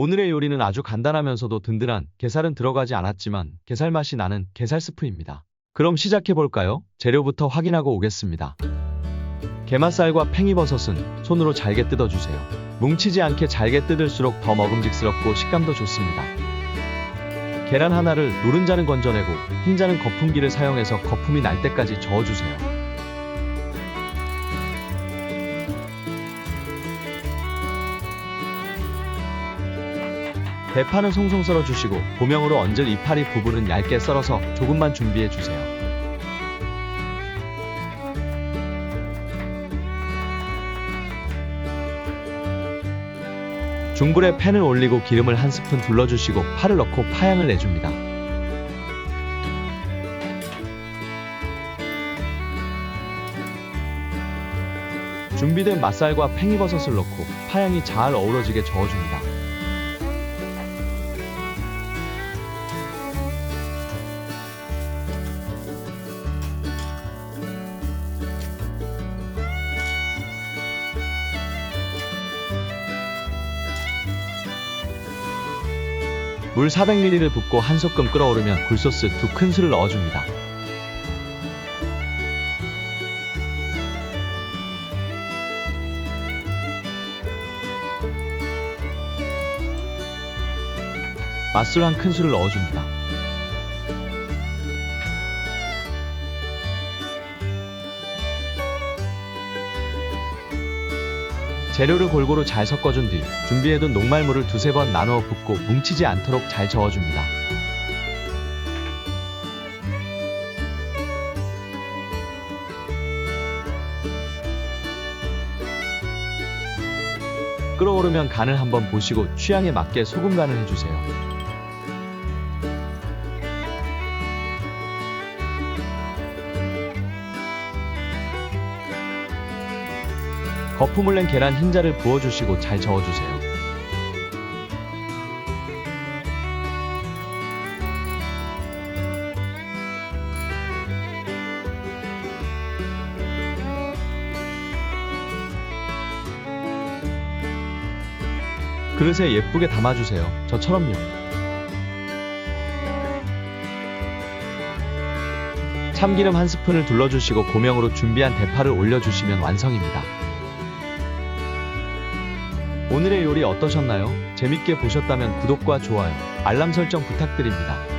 오늘의 요리는 아주 간단하면서도 든든한 게살은 들어가지 않았지만 게살 맛이 나는 게살 스프입니다. 그럼 시작해 볼까요? 재료부터 확인하고 오겠습니다. 게맛살과 팽이버섯은 손으로 잘게 뜯어주세요. 뭉치지 않게 잘게 뜯을수록 더 먹음직스럽고 식감도 좋습니다. 계란 하나를 노른자는 건져내고 흰자는 거품기를 사용해서 거품이 날 때까지 저어주세요. 대파는 송송 썰어 주시고 고명으로 얹을 이파리 부분은 얇게 썰어서 조금만 준비해 주세요. 중불에 팬을 올리고 기름을 한 스푼 둘러주시고 파를 넣고 파향을 내줍니다. 준비된 맛살과 팽이버섯을 넣고 파향이 잘 어우러지게 저어줍니다. 물 400ml를 붓고 한 소끔 끓어오르면 굴소스 두 큰술을 넣어줍니다. 맛술 한 큰술을 넣어줍니다. 재료를 골고루 잘 섞어준 뒤 준비해둔 녹말물을 두세 번 나누어 붓고 뭉치지 않도록 잘 저어줍니다. 끓어오르면 간을 한번 보시고 취향에 맞게 소금 간을 해주세요. 거품을 낸 계란 흰자를 부어주시고 잘 저어주세요. 그릇에 예쁘게 담아주세요. 저처럼요. 참기름 한 스푼을 둘러주시고 고명으로 준비한 대파를 올려주시면 완성입니다. 오늘의 요리 어떠셨나요? 재밌게 보셨다면 구독과 좋아요, 알람 설정 부탁드립니다.